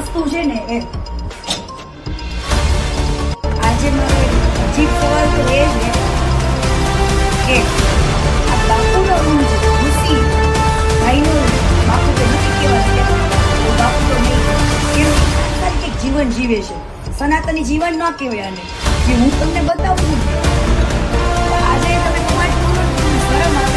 વસ્તુ છે ને એ. આજે મારે અજીબ સવાલ એ છે કે જીવન જીવે છે. સનાતની જીવન ન કહેવાય આને. જે હું તમને બતાવું છું. આજે તમે તમારી શરમ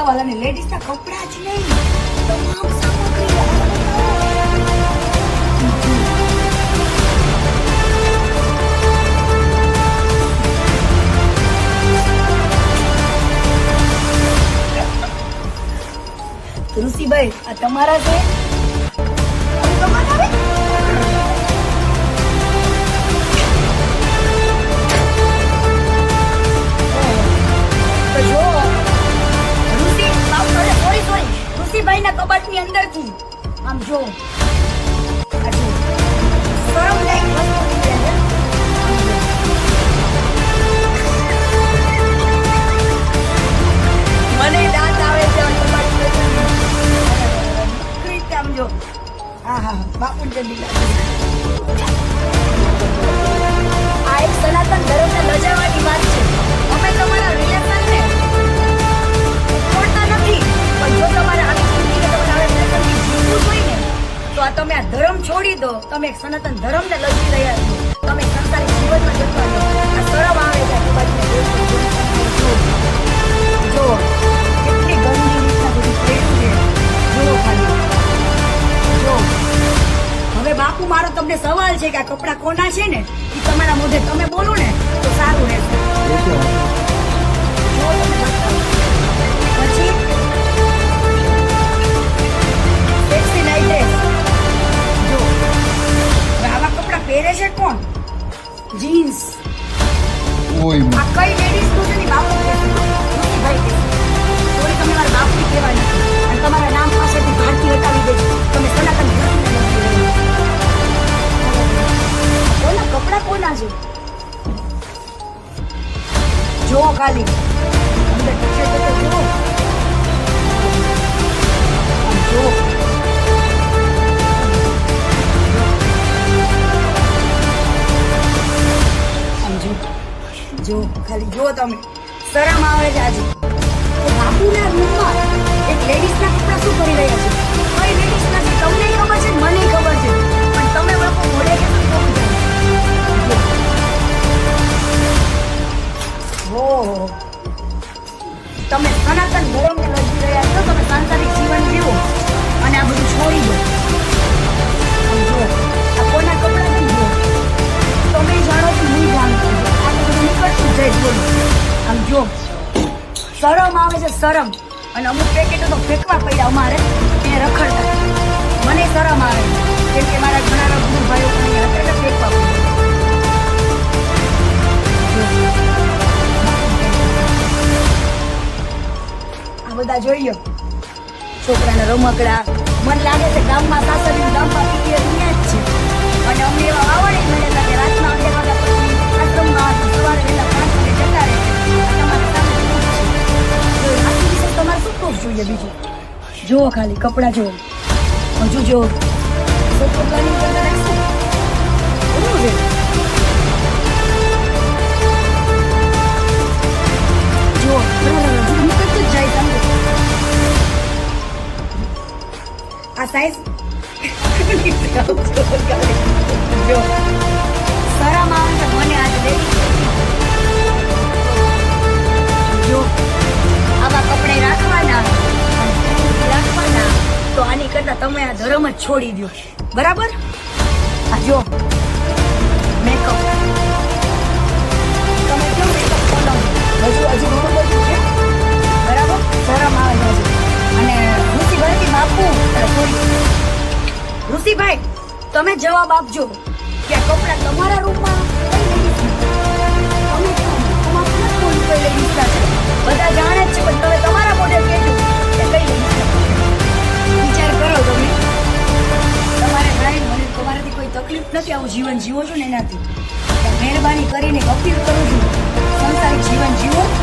સવાલ અને લેડીઝના કપડાં જ. ઋષિભાઈ આ તમારા છે જો. મને દાંત આવે છે આ કબાટ નીકળી આમ જો હા હા બાપુ જલ્દી તમે આ ધર્મ છોડી દો, તમે સનાતન ધર્મને લજી રહ્યા છો. તમે સંસારી જીવનમાં જતા રહો આ આવે છે જો કેટલી ગંદી છે. જો હવે બાપુ, મારો તમને સવાલ છે કે આ કપડાં કોના છે ને? એ તમારા મોઢે તમે બોલો ને. જીન્સ ઓય આ કઈ લેડીઝનું છે? બાપ નથી ભાઈ કે કોઈ તમે મારા બાપુ કહેવાની. નથી અને તમારા નામ પાસેથી ભારતી હટાવી દેજો તમે સનાતન કોના કપડાં કોના છે? જો ખાલી. અંદર ટી-શર્ટ તો જુઓ. જો, ખાલી જો તમે. શરમ આવે છે આજે. બાપુના રૂમમાં એક લેડીઝના કપડાં શું કરી રહ્યા છે? કઈ લેડીઝ નથી. તમને ખબર છે મને ખબર છે. પણ તમે લોકો મોડે કે તો આવે છે શરમ. અને અમુક પેકેટો તો ફેંકવા પડ્યા અમારે. એ રખડતા. મને શરમ આવે. કેમ કે મારા ઘણા રઘુર ભાઈઓ ફેંકવા આ બધા જોઈ લો. છોકરાના રમકડા. મને લાગે છે ગામમાં સાસરી ગામમાં પીટીએ જુઓ ખાલી કપડાં જુઓ હજુ જુઓ છોકરો પ્લાનિંગ કરતા તમે આ ધર્મ જ છોડી દો બરાબર? જો બધું છે. છે ઋષિભાઈ બાપુ ઋષિભાઈ, તમે જવાબ આપજો કે કપડાં તમારા રૂપમાં કઈ ladies ના? તમે તમારા મોડેલ બોલવું નથી, આવું જીવન જીવો છો ને એનાથી. મહેરબાની કરીને અપીલ કરું છું. સંસારિક જીવન જીવો.